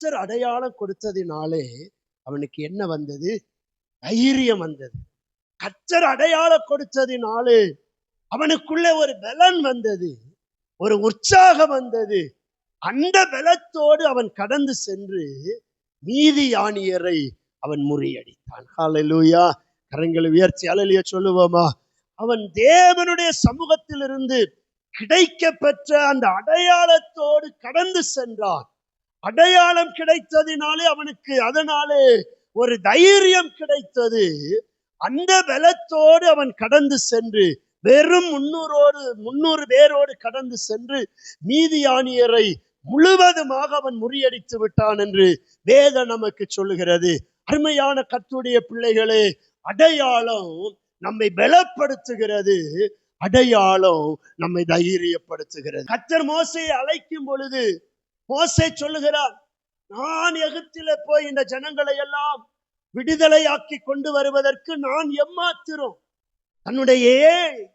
கத்தர் அடையாளம் கொடுத்ததினாலே அவனுக்கு என்ன வந்தது? தைரியம் வந்தது. கத்தர் அடையாளம் கொடுத்ததினாலே அவனுக்குள்ள ஒரு பலன் வந்தது. ஒரு உற்சாகம் வந்தது. அந்த பலத்தோடு அவன் கடந்து சென்று மீதி யானியரை அவன் முறியடித்தான். ஹாலலூயா கரங்களை உயர்த்தி அலலிய சொல்லுவோமா? அவன் தேவனுடைய சமூகத்திலிருந்து கிடைக்க பெற்ற அந்த அடையாளத்தோடு கடந்து சென்றான். அடையாளம் கிடைத்ததினாலே அவனுக்கு அதனாலே ஒரு தைரியம் கிடைத்தது. அந்த பலத்தோடு அவன் கடந்து சென்று வெறும் முன்னூறோடு முன்னூறு பேரோடு கடந்து சென்று மீதியானியரை முழுவதுமாக அவன் முறியடித்து விட்டான் என்று வேதம் நமக்கு சொல்லுகிறது. அருமையான கத்துடைய பிள்ளைகளே அடையாளம் நம்மை பலப்படுத்துகிறது. அடையாளம் நம்மை தைரியப்படுத்துகிறது. கத்தர் மோசையை அழைக்கும் பொழுது மோசை சொல்லுகிறார் நான் எகிப்தில போய் இந்த ஜனங்களை எல்லாம் விடுதலையாக்கி கொண்டு வருவதற்கு நான் எம்மாத்திரம்? தன்னுடைய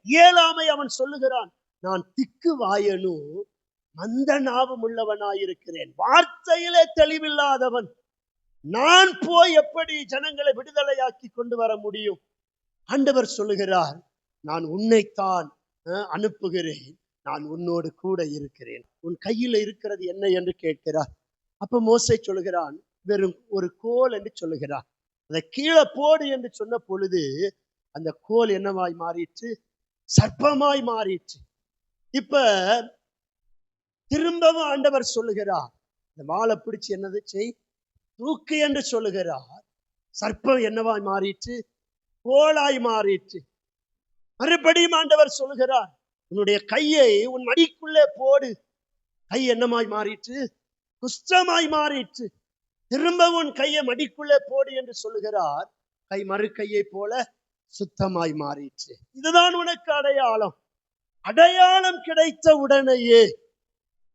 இயலாமை அவன் சொல்லுகிறான் நான் திக்கு வாயனும் மந்த நாவும் உள்ளவனாயிருக்கிறேன் வார்த்தையிலே தெளிவில்லாதவன். நான் போய் எப்படி ஜனங்களை விடுதலையாக்கி கொண்டு வர முடியும்? ஆண்டவர் சொல்லுகிறார் நான் உன்னைத்தான் அஹ், அனுப்புகிறேன். நான் உன்னோடு கூட இருக்கிறேன். உன் கையில் இருக்கிறது என்ன என்று கேட்கிறார். அப்ப மோசை சொல்லுகிறான் வெறும் ஒரு கோல் என்று சொல்லுகிறார் அதை கீழே போடு என்று சொன்ன பொழுது அந்த கோல் என்னவாய் மாறிற்று? சர்ப்பமாய் மாறிற்று. இப்ப திரும்பவும் ஆண்டவர் சொல்லுகிறார் இந்த வாழை பிடிச்சு என்னது செய்? தூக்கு என்று சொல்லுகிறார். சர்ப்பம் என்னவாய் மாறிற்று? கோலாய் மாறிற்று. மறுபடியும் ஆண்டவர் சொல்லுகிறார் உன்னுடைய கையை உன் மடிக்குள்ளே போடு. கை என்னமாய் மாறிற்று? குஷ்டமாய் மாறிற்று. திரும்பவும் உன் கையை மடிக்குள்ளே போடு என்று சொல்லுகிறார். கை மறு கையை போல சுத்தமாய் மாறிற்று. இதுதான் உனக்கு அடையாளம். அடையாளம் கிடைத்த உடனேயே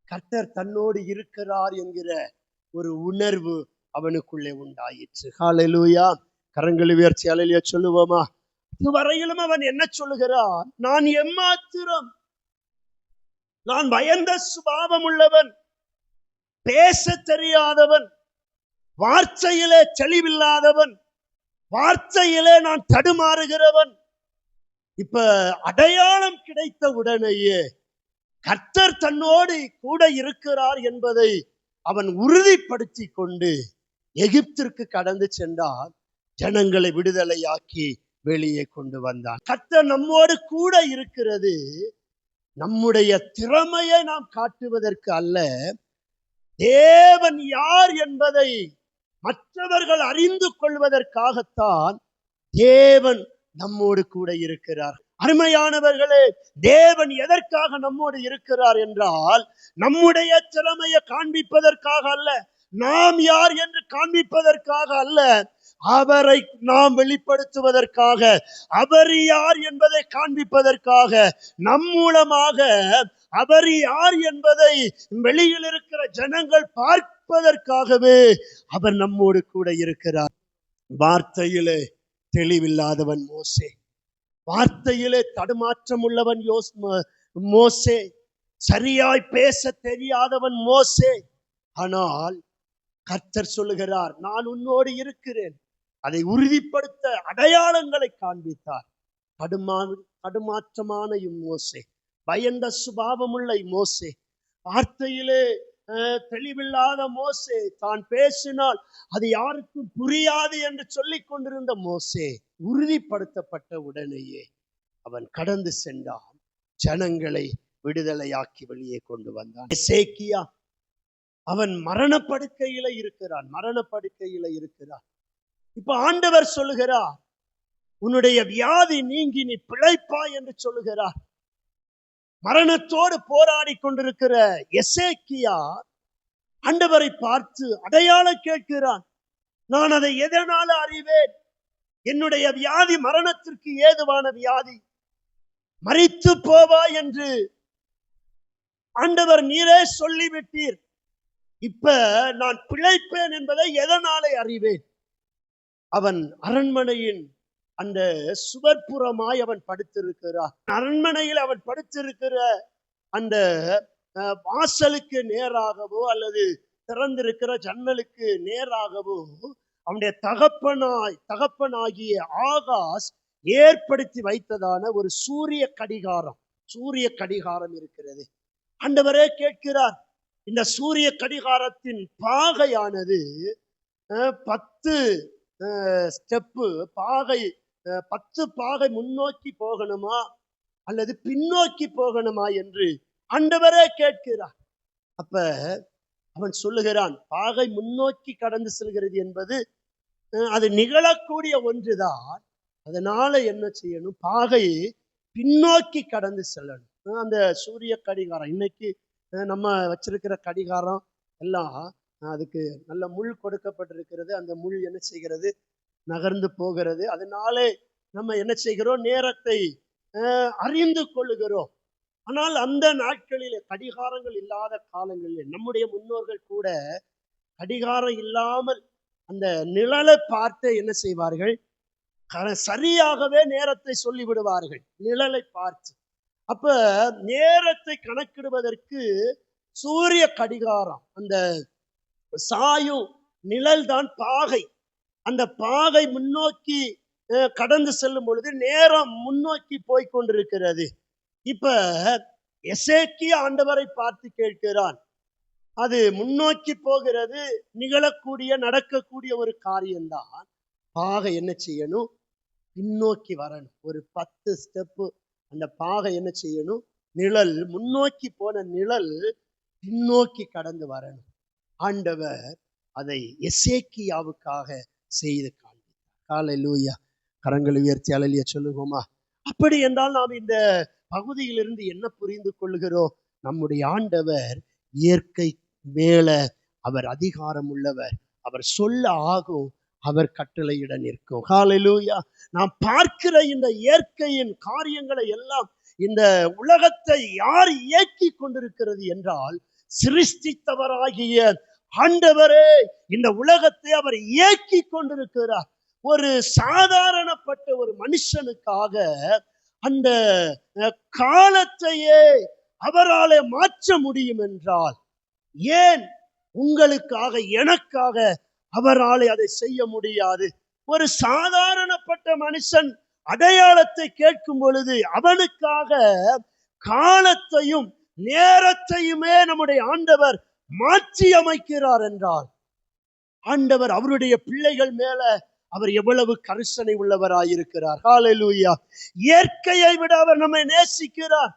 கர்த்தர் தன்னோடு இருக்கிறார் என்கிற ஒரு உணர்வு அவனுக்குள்ளே உண்டாயிற்று. ஹalleluya. கரங்களை உயர்ச்சி அலையில சொல்லுவோமா? இதுவரையிலும் அவன் என்ன சொல்லுகிறான்? நான் எம்மாத்திரம்? நான் பயந்த சுபாவம் உள்ளவன் பேச தெரியாதவன் வார்த்தையிலே தெளிவில்லாதவன் வார்த்தையிலே நான் தடுமாறுகிறவன். இப்ப அடையாளம் கிடைத்த உடனேயே கர்த்தர் தன்னோடு கூட இருக்கிறார் என்பதை அவன் உறுதிப்படுத்தி கொண்டு எகிப்திற்கு கடந்து சென்றான். ஜனங்களை விடுதலையாக்கி வெளியே கொண்டு வந்தான். கத்த நம்மோடு கூட இருக்கிறது. நம்முடைய திறமையை நாம் காட்டுவதற்கு அல்ல. தேவன் யார் என்பதை மற்றவர்கள் அறிந்து கொள்வதற்காகத்தான் தேவன் நம்மோடு கூட இருக்கிறார். அருமையானவர்களே தேவன் எதற்காக நம்மோடு இருக்கிறார் என்றால் நம்முடைய திறமையை காண்பிப்பதற்காக அல்ல. நாம் யார் என்று காண்பிப்பதற்காக அல்ல. அவரை நாம் வெளிப்படுத்துவதற்காக அவர் யார் என்பதை காண்பிப்பதற்காக நம் மூலமாக அவர் யார் என்பதை வெளியில் இருக்கிற ஜனங்கள் பார்ப்பதற்காகவே அவர் நம்மோடு கூட இருக்கிறார். வார்த்தையிலே தெளிவில்லாதவன் மோசே. வார்த்தையிலே தடுமாற்றம் உள்ளவன் யோஸ் மோசே. சரியாய் பேச தெரியாதவன் மோசே. ஆனால் கர்த்தர் சொல்லுகிறார் நான் உன்னோடு இருக்கிறேன். அதை உறுதிப்படுத்த அடையாளங்களை காண்பித்தார். கடுமா கடுமாற்றமான இம்மோசே பயந்த சுபாவமுள்ள இம்மோசே வார்த்தையிலே தெளிவில்லாத மோசே தான் பேசினால் அது யாருக்கும் புரியாது என்று சொல்லிக் கொண்டிருந்த மோசே உறுதிப்படுத்தப்பட்ட உடனேயே அவன் கடந்து சென்றான். ஜனங்களை விடுதலையாக்கி வெளியே கொண்டு வந்தான். சேக்கியா அவன் மரணப்படுக்கையில இருக்கிறான் மரணப்படுக்கையில இருக்கிறான். இப்ப ஆண்டவர் சொல்லுகிறார் உன்னுடைய வியாதி நீங்கி நீ பிழைப்பா என்று சொல்லுகிறார். மரணத்தோடு போராடி கொண்டிருக்கிற எசேக்கியா ஆண்டவரை பார்த்து அடையாள கேட்கிறான். நான் அதை எதனால அறிவேன்? என்னுடைய வியாதி மரணத்திற்கு ஏதுவான வியாதி? மறித்து போவா என்று ஆண்டவர் நீரே சொல்லிவிட்டீர். இப்ப நான் பிழைப்பேன் என்பதை எதனாலே அறிவேன்? அவன் அரண்மனையின் அந்த சுவர்ப்புறமாய் அவன் படுத்திருக்கிறான். அரண்மனையில் அவன் படுத்திருக்கிற அந்த அஹ், வாசலுக்கு நேராகவோ அல்லது திறந்திருக்கிற ஜன்னலுக்கு நேராகவோ அவனுடைய தகப்பனாய் தகப்பனாகிய ஆகாஷ் ஏற்படுத்தி வைத்ததான ஒரு சூரிய கடிகாரம் சூரிய கடிகாரம் இருக்கிறது. ஆண்டவரே கேட்கிறார் இந்த சூரிய கடிகாரத்தின் பாகையானது அஹ், பத்து ஸ்டெப்பு பாகை அஹ், பத்து பாகை முன்னோக்கி போகணுமா? அல்லது பின்னோக்கி போகணுமா என்று ஆண்டவரே கேட்கிறார். அப்ப அவன் சொல்லுகிறான் பாகை முன்னோக்கி கடந்து செல்கிறது என்பது அஹ், அது நிகழக்கூடிய ஒன்றுதான். அதனால என்ன செய்யணும்? பாகையை பின்னோக்கி கடந்து செல்லணும். அந்த சூரிய கடிகாரம் இன்னைக்கு நம்ம வச்சிருக்கிற கடிகாரம் எல்லாம் அதுக்கு நல்ல முள் கொடுக்கப்பட்டிருக்கிறது. அந்த முள் என்ன செய்கிறது? நகர்ந்து போகிறது. அதனாலே நம்ம என்ன செய்கிறோம்? நேரத்தை அஹ், அறிந்து கொள்ளுகிறோம். ஆனால் அந்த நாட்களில் கடிகாரங்கள் இல்லாத காலங்களில் நம்முடைய முன்னோர்கள் கூட கடிகாரம் இல்லாமல் அந்த நிழலை பார்த்து என்ன செய்வார்கள்? க- சரியாகவே நேரத்தை சொல்லி விடுவார்கள் நிழலை பார்த்து. அப்ப நேரத்தை கணக்கிடுவதற்கு சூரிய கடிகாரம் அந்த சாயு நிழல் தான் பாகை. அந்த பாகை முன்னோக்கி அஹ், கடந்து செல்லும் பொழுது நேரம் முன்னோக்கி போய் கொண்டிருக்கிறது. இப்ப எசேக்கி ஆண்டவரை பார்த்து கேட்கிறான். அது முன்னோக்கி போகிறது நிகழக்கூடிய நடக்கக்கூடிய ஒரு காரியம்தான். பாகை என்ன செய்யணும்? பின்னோக்கி வரணும். ஒரு பத்து ஸ்டெப்பு அந்த பாகை என்ன செய்யணும்? நிழல் முன்னோக்கி போன நிழல் பின்னோக்கி கடந்து வரணும். ஆண்டவர் அதை எசேக்கியாவுக்காக செய்து காண்பித்தார். காலை லூயா கரங்களை உயர்த்தி அலலிய சொல்லுவோமா? அப்படி என்றால் நாம் இந்த பகுதியிலிருந்து என்ன புரிந்து கொள்கிறோம் நம்முடைய ஆண்டவர் இயற்கை மேல அவர் அதிகாரம் உள்ளவர் அவர் சொல்ல ஆகும் அவர் கட்டளையிட நிற்கும். ஹalleluya நாம் பார்க்கிற இந்த இயற்கையின் காரியங்களை எல்லாம் இந்த உலகத்தை யார் இயக்கி கொண்டிருக்கிறது என்றால் சிருஷ்டித்தவராகிய ஆண்டவரே இந்த உலகத்தை அவர் இயக்கி கொண்டிருக்கிறார். ஒரு சாதாரணப்பட்ட ஒரு மனுஷனுக்காக அந்த காலத்தையே அவராலே மாற்ற முடியும் என்றால் ஏன் உங்களுக்காக எனக்காக அவராலே அதை செய்ய முடியாது? ஒரு சாதாரணப்பட்ட மனுஷன் அடையாளத்தை கேட்கும் பொழுது அவனுக்காக காலத்தையும் நேரத்தையுமே நம்முடைய ஆண்டவர் மாற்றி அமைக்கிறார் என்றால் ஆண்டவர் அவருடைய பிள்ளைகள் மேல அவர் எவ்வளவு கரிசனை உள்ளவராயிருக்கிறார். ஹalleluya இயற்கையை விட அவர் நம்மை நேசிக்கிறார்.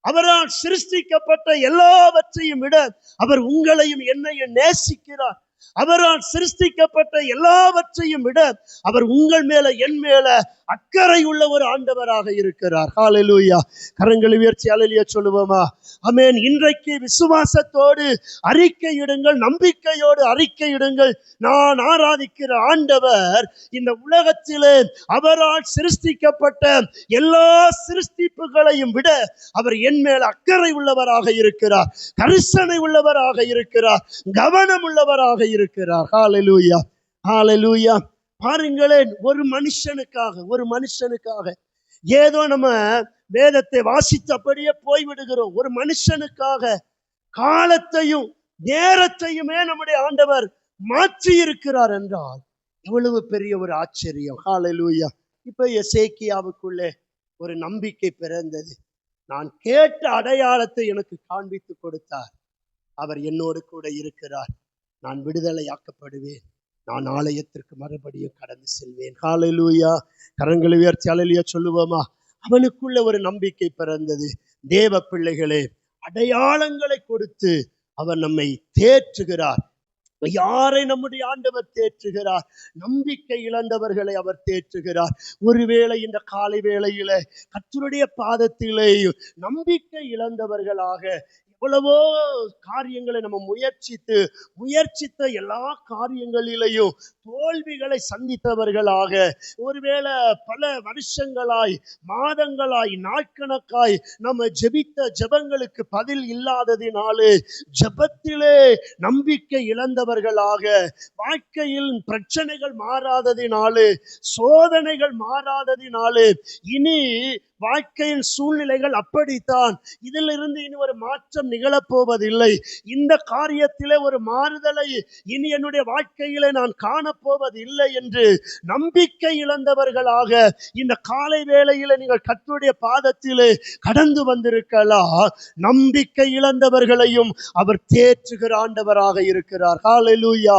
அவரால் சிருஷ்டிக்கப்பட்ட எல்லாவற்றையும் விட அவர் உங்களையும் என்னையும் நேசிக்கிறார். அவரால் சிருஷ்டிக்கப்பட்ட எல்லாவற்றையும் விட அவர் உங்கள் மேல என் மேல அக்கறை உள்ள ஒரு ஆண்டவராக இருக்கிறார். ஹalleluya கரங்கள் உயர்ச்சி அலையிய சொல்லுவோமா? அமேன் இன்றைக்கு விசுவாசத்தோடு அறிக்கையிடுங்கள் நம்பிக்கையோடு அறிக்கையிடுங்கள். நான் ஆராதிக்கிற ஆண்டவர் இந்த உலகத்திலே அவரால் சிருஷ்டிக்கப்பட்ட எல்லா சிருஷ்டிப்புகளையும் விட அவர் என் மேல் அக்கறை உள்ளவராக இருக்கிறார். கரிசனை உள்ளவராக இருக்கிறார். கவனம் உள்ளவராக இருக்கிறார். ஹாலலூயா ஹாலலூயா பாருங்களேன் ஒரு மனுஷனுக்காக ஒரு மனுஷனுக்காக ஏதோ நம்ம வேதத்தை வாசித்தபடியே போய்விடுகிறோம். ஒரு மனுஷனுக்காக காலத்தையும் நேரத்தையுமே நம்முடைய ஆண்டவர் மாற்றி இருக்கிறார் என்றால் எவ்வளவு பெரிய ஒரு ஆச்சரியம். ஹாலலூயா இப்ப எசேக்கியாவுக்குள்ளே ஒரு நம்பிக்கை பிறந்தது. நான் கேட்ட அடையாளத்தை எனக்கு காண்பித்து கொடுத்தார். அவர் என்னோடு கூட இருக்கிறார். நான் விடுதலையாக்கப்படுவேன். நான் ஆலயத்திற்கு மறுபடியும் கடந்து செல்வேன். காலையிலூயா கரங்களை உயர்த்தி அலையிலூயா சொல்லுவோமா? அவனுக்குள்ள ஒரு நம்பிக்கை பிறந்தது. தேவ பிள்ளைகளே அடையாளங்களை கொடுத்து அவர் நம்மை தேற்றுகிறார். யாரை நம்முடைய ஆண்டவர் தேற்றுகிறார்? நம்பிக்கை இழந்தவர்களை அவர் தேற்றுகிறார். ஒருவேளை இந்த காலை வேளையில கத்தருடைய பாதத்திலே நம்பிக்கை இழந்தவர்களாக எவ்வளவோ காரியங்களை நம்ம முயற்சித்து முயற்சித்த எல்லா காரியங்களிலையும் தோல்விகளை சந்தித்தவர்களாக ஒருவேளை பல வருஷங்களாய் மாதங்களாய் நாட்கணக்காய் நம்ம ஜெபித்த ஜெபங்களுக்கு பதில் இல்லாததினாலே ஜெபத்திலே நம்பிக்கை இழந்தவர்களாக வாழ்க்கையில் பிரச்சனைகள் மாறாததினாலே சோதனைகள் மாறாததினாலே இனி வாழ்க்கையின் சூழ்நிலைகள் அப்படித்தான். இதிலிருந்து இனி ஒரு மாற்றம் நிகழப்போவதில்லை. இந்த காரியத்திலே ஒரு மாறுதலை இனி என்னுடைய வாழ்க்கையிலே நான் காணப்போவதில்லை என்று நம்பிக்கை இழந்தவர்களாக இந்த காலை வேளையில நீங்கள் கத்துடைய பாதத்திலே கடந்து வந்திருக்கலாம். நம்பிக்கை இழந்தவர்களையும் அவர் தேற்றுகிற ஆண்டவராக இருக்கிறார். ஹalleluya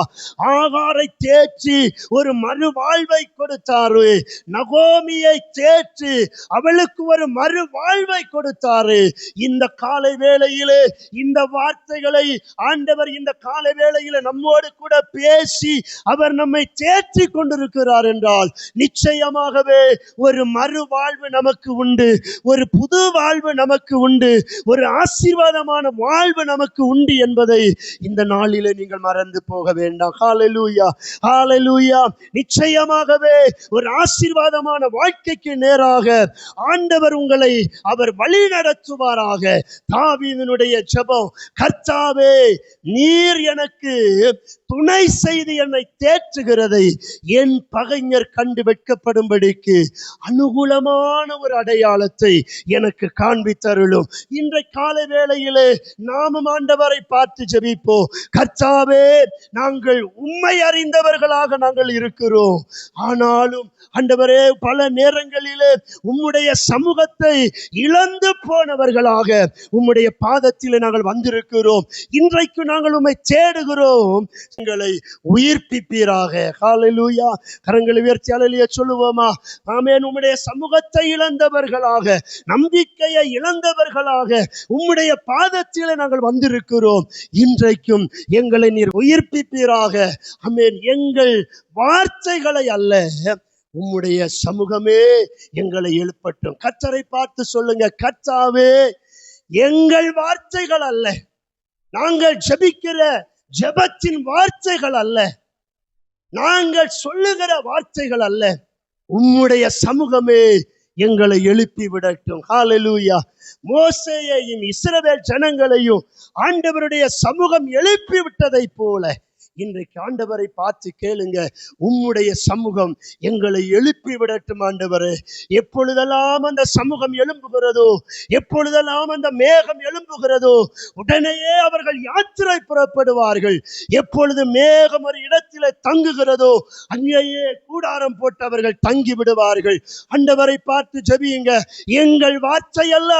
ஆகாரை தேற்றி ஒரு மறுவாழ்வை கொடுத்தாரு. நகோமியை தேற்றி அவளுக்கு ஒரு மறுவாழ்வை கொடுத்தாரு. இந்த காலை வேளையிலே இந்த வார்த்தைகளை ஆண்டவர் இந்த காலை வேளையில நம்மோடு கூட பேசி அவர் நம்மை தேற்றி கொண்டிருக்கிறார் என்றால் நிச்சயமாகவே ஒரு மறுவாழ்வு நமக்கு உண்டு ஒரு புது வாழ்வு நமக்கு உண்டு ஒரு ஆசீர்வாதமான வாழ்வு நமக்கு உண்டு என்பதை இந்த நாளிலே நீங்கள் மறந்து போக வேண்டாம். ஹாலலூயா ஹாலலூயா நிச்சயமாகவே ஒரு ஆசீர்வாதமான வாழ்க்கைக்கு நேராக ஆண் ஆண்டவர் உங்களை அவர் வழி நடத்துவாராக. தாவீதனுடைய ஜெபம் கர்த்தாவே நீர் எனக்கு துணை செய்து என்னை தேற்றுகிறதை என் பகைஞர் கண்டு வெட்கப்படும்படிக்கு அனுகூலமான ஒரு அடையாளத்தை எனக்கு காண்பித்தருளும். இன்றை காலை வேளையிலே நாமும் ஆண்டவரை பார்த்து ஜெபிப்போம். கர்த்தாவே நாங்கள் உண்மை அறிந்தவர்களாக நாங்கள் இருக்கிறோம். ஆனாலும் ஆண்டவரே பல நேரங்களிலே உம்முடைய சமூகத்தை இழந்து போனவர்களாக உம்முடைய பாதத்தில் நாங்கள் வந்திருக்கிறோம். இன்றைக்கு நாங்கள் உண்மை தேடுகிறோம். எங்களை உயிர்ப்பிப்பீராக. ஹalleluya கரங்களை உயர்த்தி அலையிலே சொல்லுவோமா? ஆமேன். உம்முடைய சமூகத்தை இழந்தவர்களாக நம்பிக்கையை இழந்தவர்களாக உம்முடைய பாதத்தில் நாங்கள் வந்திருக்கிறோம். இன்றைக்கும் எங்களை நீர் உயிர்ப்பிப்பீராக. ஆமென். எங்கள் வார்த்தைகளை அல்ல உம்முடைய சமூகமே எங்களை எழுப்பட்டும். கத்தரை பார்த்து சொல்லுங்க கர்த்தாவே எங்கள் வார்த்தைகள் அல்ல. நாங்கள் ஜெபிக்கிற ஜெபத்தின் வார்த்தைகள் அல்ல. நாங்கள் சொல்லுகிற வார்த்தைகள் அல்ல. உம்முடைய சமூகமே எங்களை எழுப்பி விடட்டும். ஹாலலூயா மோசையையும் இஸ்ரவேல் ஜனங்களையும் ஆண்டவருடைய சமூகம் எழுப்பி விட்டதை போல இன்றைக்கு ஆண்டவரை பார்த்து கேளுங்க. உம்முடைய சமூகம் எங்களை எழுப்பி விடட்டும் ஆண்டவர். எப்பொழுதெல்லாம் அந்த சமூகம் எழும்புகிறதோ எப்பொழுதெல்லாம் அந்த மேகம் எழும்புகிறதோ உடனேயே அவர்கள் யாத்திரை புறப்படுவார்கள். எப்பொழுது மேகம் ஒரு இடத்தில் தங்குகிறதோ அங்கேயே கூடாரம் போட்டு அவர்கள் தங்கி விடுவார்கள். ஆண்டவரை பார்த்து ஜபியுங்க. எங்கள் வார்த்தை அல்ல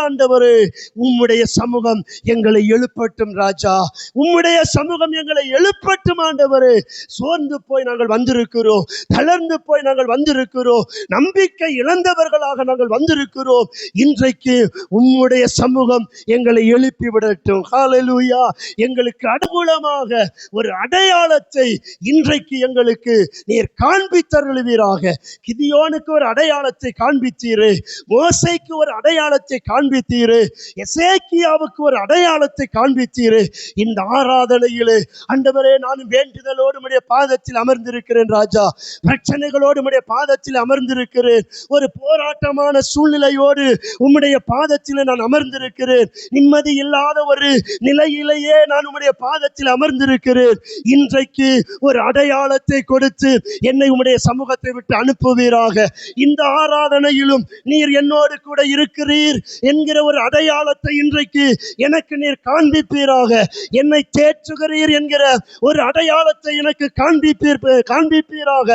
உம்முடைய சமூகம் எங்களை எழுப்பட்டும் ராஜா. உம்முடைய சமூகம் எங்களை எழுப்பட்டும் ஆண்டவரே சோர்ந்து போய் நாங்கள் வந்திருக்கிறோம் தளர்ந்து போய் நாங்கள் வந்திருக்கிறோம் நம்பிக்கை இழந்தவர்களாக நாங்கள் வந்திருக்கிறோம். இன்றைக்கு உம்முடைய சமூகம் எங்களை எழுப்பி விடட்டும் ஹalleluya எங்களுக்கு அனுகூலமாக ஒரு அடையாளத்தை இன்றைக்கு எங்களுக்கு நீர் காண்பித்தருளுவீராக கிதியோனுக்கு ஒரு அடையாளத்தை காண்பித்தீரே மோசைக்கு ஒரு அடையாளத்தை காண்பித்தீரே எசேக்கியாவுக்கு ஒரு அடையாளத்தை காண்பித்தீரே. இந்த ஆராதனையிலே அண்டவரே நான் வேண்டுதலோடு உடைய பாதத்தில் அமர்ந்திருக்கிறேன் ராஜா. பிரச்சனைகளோடு உடைய பாதத்தில் அமர்ந்திருக்கிறேன். ஒரு போராட்டமான சூழ்நிலையோடு உம்முடைய பாதத்தில் நான் அமர்ந்திருக்கிறேன். நிம்மதி இல்லாத ஒரு நிலையிலேயே நான் உம்முடைய பாதத்தில் அமர்ந்திருக்கிறேன். இன்றைக்கு ஒரு அடையாளத்தை கொடுத்து என்னை உம்முடைய சமூகத்தை விட்டு அனுப்புவீராக. இந்த ஆராதனையிலும் நீர் என்னோடு கூட இருக்கிறீர் என்கிற ஒரு அடையாளத்தை இன்றைக்கு எனக்கு நீர் காண்பிப்பீராக. என்னை தேற்றுகிறீர் என்கிற ஒரு அடையாளத்தை எனக்கு காண்பிப்பீர் காண்பிப்பீராக.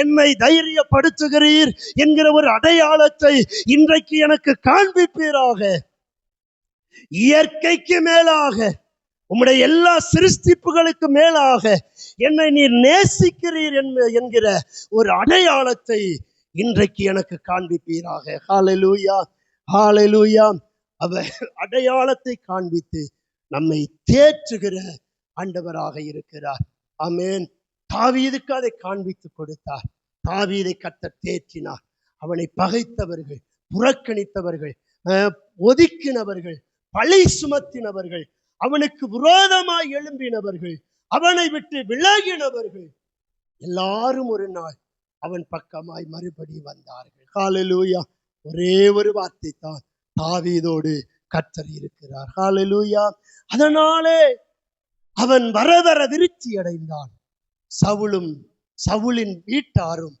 என்னை தைரியப்படுத்துகிறீர் என்கிற ஒரு அடையாளத்தை இன்றைக்கு எனக்கு காண்பிப்பீராக. இயற்கைக்கு மேலாக உம்முடைய எல்லா சிருஷ்டிப்புகளுக்கு மேலாக என்னை நீர் நேசிக்கிறீர் என்கிற ஒரு அடையாளத்தை இன்றைக்கு எனக்கு காண்பிப்பீராக. ஹalleluya ஹalleluya அவர் அடையாளத்தை காண்பித்து நம்மை தேற்றுகிற ஆண்டவராக இருக்கிறார். அமேன் தாவீதுக்கு அதை காண்பித்து கொடுத்தார். தாவீதை கத்த தேற்றினார். அவனை பகைத்தவர்கள் புறக்கணித்தவர்கள் அஹ், ஒதுக்கினவர்கள் பழி சுமத்தினவர்கள் அவனுக்கு விரோதமாய் எழும்பினவர்கள் அவனை விட்டு விலகினவர்கள் எல்லாரும் ஒரு நாள் அவன் பக்கமாய் மறுபடி வந்தார்கள். காலலூயா ஒரே ஒரு வார்த்தை தான் தாவீதோடு கத்தர் இருக்கிறார். காலலூயா அதனாலே அவன் வர வர விருத்தி அடைந்தான். சவுளும் சவுளின் வீட்டாரும்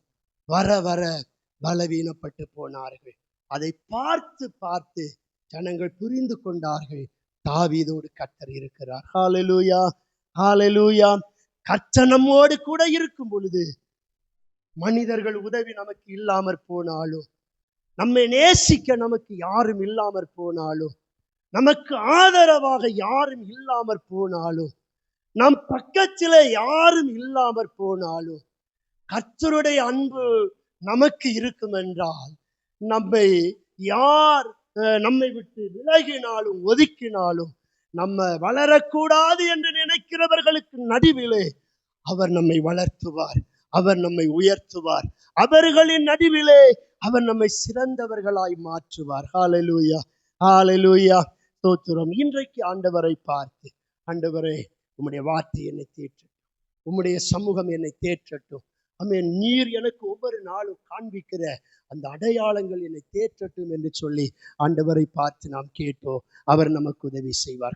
வர வர பலவீனப்பட்டு போனார்கள். அதை பார்த்து பார்த்து ஜனங்கள் புரிந்து கொண்டார்கள். தாவீதோடு கர்த்தர் இருக்கிறார். ஹாலலூயா ஹாலலூயா கச்சனமோடு கூட இருக்கும் பொழுது மனிதர்கள் உதவி நமக்கு இல்லாமற் போனாலும் நம்மை நேசிக்க நமக்கு யாரும் இல்லாமற் போனாலும் நமக்கு ஆதரவாக யாரும் இல்லாமற் போனாலும் நம் பக்கத்தில் யாரும் இல்லாமற் போனாலும் கர்த்தருடைய அன்பு நமக்கு இருக்கும் என்றால் நம்மை யார் அஹ், நம்மை விட்டு விலகினாலும் ஒதுக்கினாலும் நம்ம வளரக்கூடாது என்று நினைக்கிறவர்களுக்கு நடுவிலே அவர் நம்மை வளர்த்துவார் அவர் நம்மை உயர்த்துவார். அவர்களின் நடுவிலே அவர் நம்மை சிறந்தவர்களாய் மாற்றுவார். ஹாலலூயா ஹாலலூயா தோத்துரம் இன்றைக்கு ஆண்டவரை பார்த்து ஆண்டவரே உம்முடைய வார்த்தை என்னை தேற்றட்டும். உம்முடைய சமூகம் என்னை தேற்றட்டும். ஆமென் நீர் எனக்கு ஒவ்வொரு நாளும் காண்பிக்கிற அந்த அடையாளங்கள் என்னை தேற்றட்டும் என்று சொல்லி ஆண்டவரை பார்த்து நாம் கேட்டோம். அவர் நமக்கு உதவி செய்வார்.